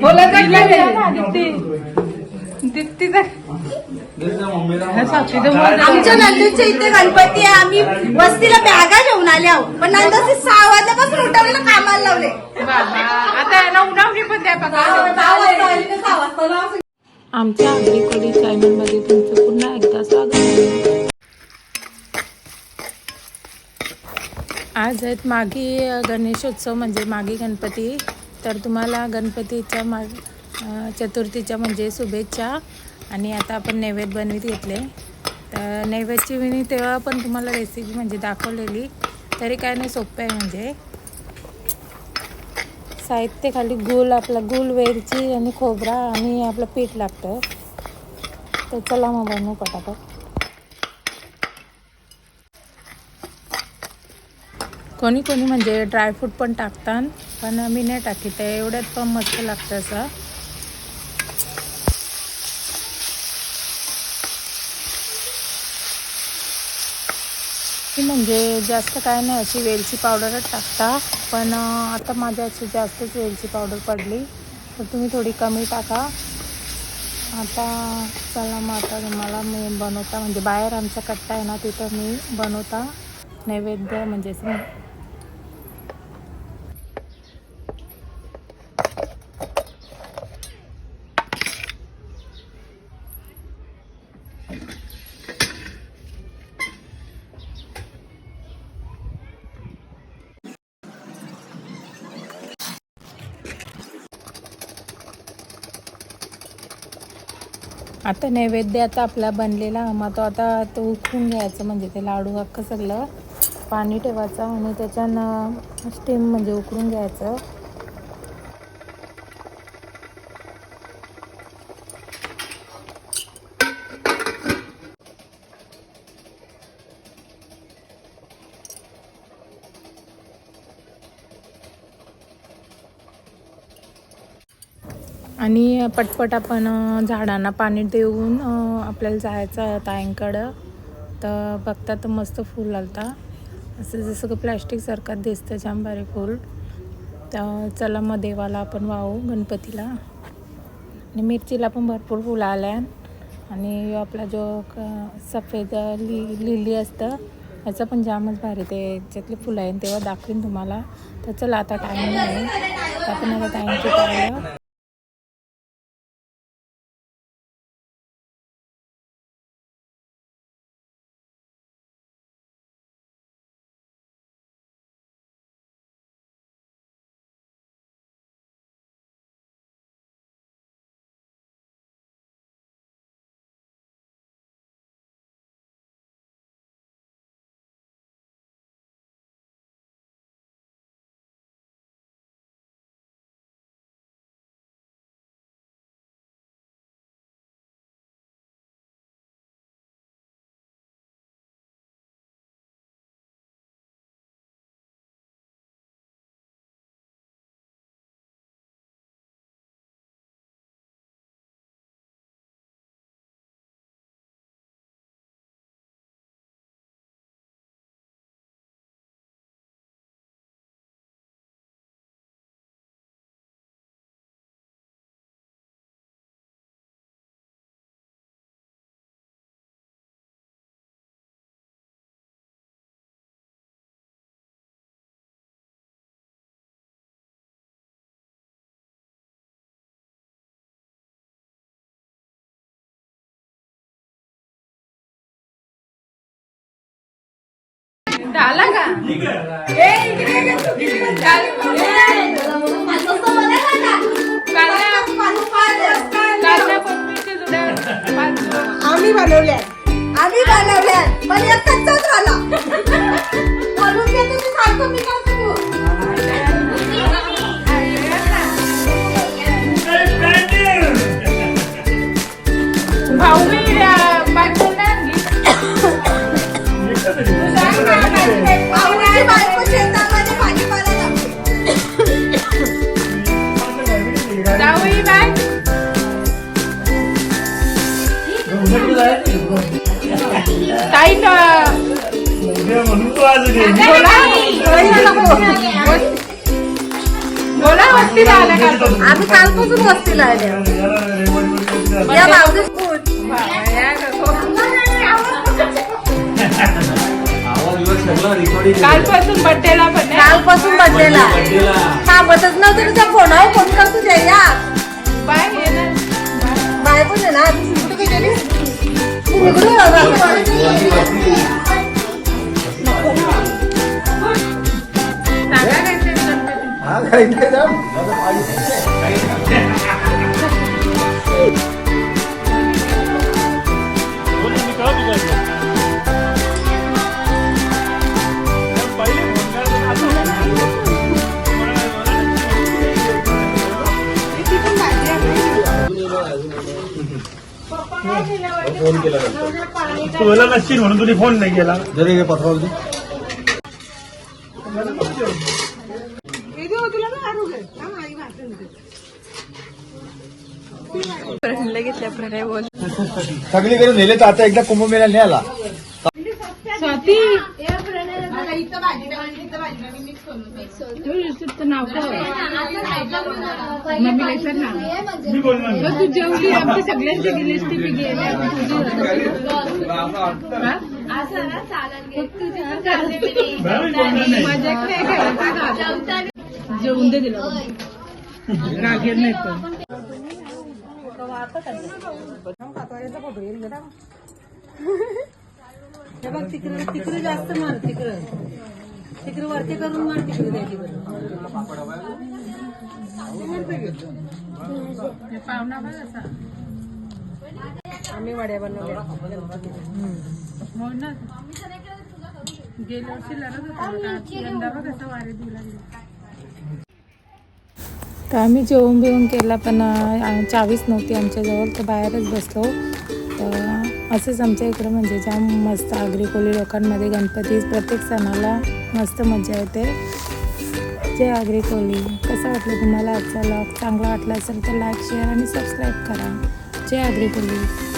बोलत आमच्या नंदूच्या इथे गणपती आहे. आम्ही वस्तीला बॅगा घेऊन आल्या आहोत. पण नंदूचे सहा वाजल्यापासून उठवलेलं कामाला लावले. बाबा आता उन्हावणी पण द्या. आमच्या अग्रिकोली चॅनलमध्ये तुमचं पुन्हा एकदा आज आहेत मागी गणेशोत्सव म्हणजे मागी गणपती. तर तुम्हाला गणपतीच्या मा चतुर्थीच्या म्हणजे शुभेच्छा. आणि आता आपण नैवेद्य बनवीत घेतले. तर नैवेद्यची मी तेव्हा पण तुम्हाला रेसिपी म्हणजे दाखवलेली. तरी काय नाही सोपं आहे म्हणजे. साहित्य खाली गुल आपला गुल वेलची आणि खोबरा आणि आपलं पीठ लागतं. तर चला मग बनवू पटापट. कोणी कोणी म्हणजे ड्रायफ्रूट पण टाकतात पण मी नाही टाकी ते एवढ्यात पण मस्त लागतं असं. ती म्हणजे जास्त काय नाही अशी वेलची पावडरच टाकता. पण आता माझ्या अशी जास्तच वेलची पावडर पडली. तर तुम्ही थोडी कमी टाका. आता चला मग आता तुम्हाला मी बनवता. म्हणजे बाहेर आमचा कट्टा आहे ना तिथं मी बनवता. नैवेद्य म्हणजे आता नैवेद्य आता आपला बनलेला मग तो आता तो उकळून घ्यायचं म्हणजे ते लाडू अख्खं सगळं पाणी ठेवायचं आणि त्याच्यानं स्टीम म्हणजे उकळून घ्यायचं. आणि पटपट आपण झाडांना पाणी देऊन आपल्याला जायचं आहे ताईंकडं तर बघता तर मस्त फूल आलता. असं जसं की प्लॅस्टिकसारखं दिसतं जाम भारी फूल. तर चला मग देवाला आपण वाहू गणपतीला. आणि मिरचीला पण भरपूर फुलं आल्या. आणि आपला जो क- सफेद लि लिली असतं याचं पण जामच भारी ते याच्यातले फुलं आहे तेव्हा दाखवीन तुम्हाला. तर चला आता टाईम नाही. आपण आता टाईमची आम्ही बनवल्या आम्ही बनवल्या पण एक कच्चाच झाला घेते मी घे. बोला. वस्तीला आला कालपासून. आम्ही कालपासून वस्तीला या. कालपासून बड्डेला पण. कालपासून बर्थडेला थांबतच नव्हतं तुझ्या फोनावर फोन कर तुझ्या या बाय. बाय पण आहे ना तू कुठे गेली तू निघून ते गणपती. तुला नसतील म्हणून तुझी फोन नाही केला. सगळीकडे नेले तर आता एकदा कुंभमेळा नाही आला स्वाती. तू नाव मी बोलणार तू जेवली आमची सगळ्यांची गेली मी जेवून दे दिलं रागेर नाही पण हे बघ तिकडे तिकडे जास्त मार तिकडे. तिकडे वरती करून मार तिकडे द्यायची हे पाहुणा बघ असा आम्ही वड्या बनवल्या. हो ना. गेल्या वर्षी लढत होता यंदा बघ असं वारे देऊ लागले. तर आम्ही जेवण बिवून केला पण चावीच नव्हती आमच्याजवळ तर बाहेरच बसलो. असंच आमच्या इकडं म्हणजे जाम मस्त आगरी कोळी लोकांमध्ये गणपती प्रत्येक सणाला मस्त मजा येते. जय आगरी कोळी कसं वाटलं तुम्हाला आजचा लॉग चांगला वाटला असेल तर लाईक शेअर आणि सबस्क्राईब करा. जय आगरी कोळी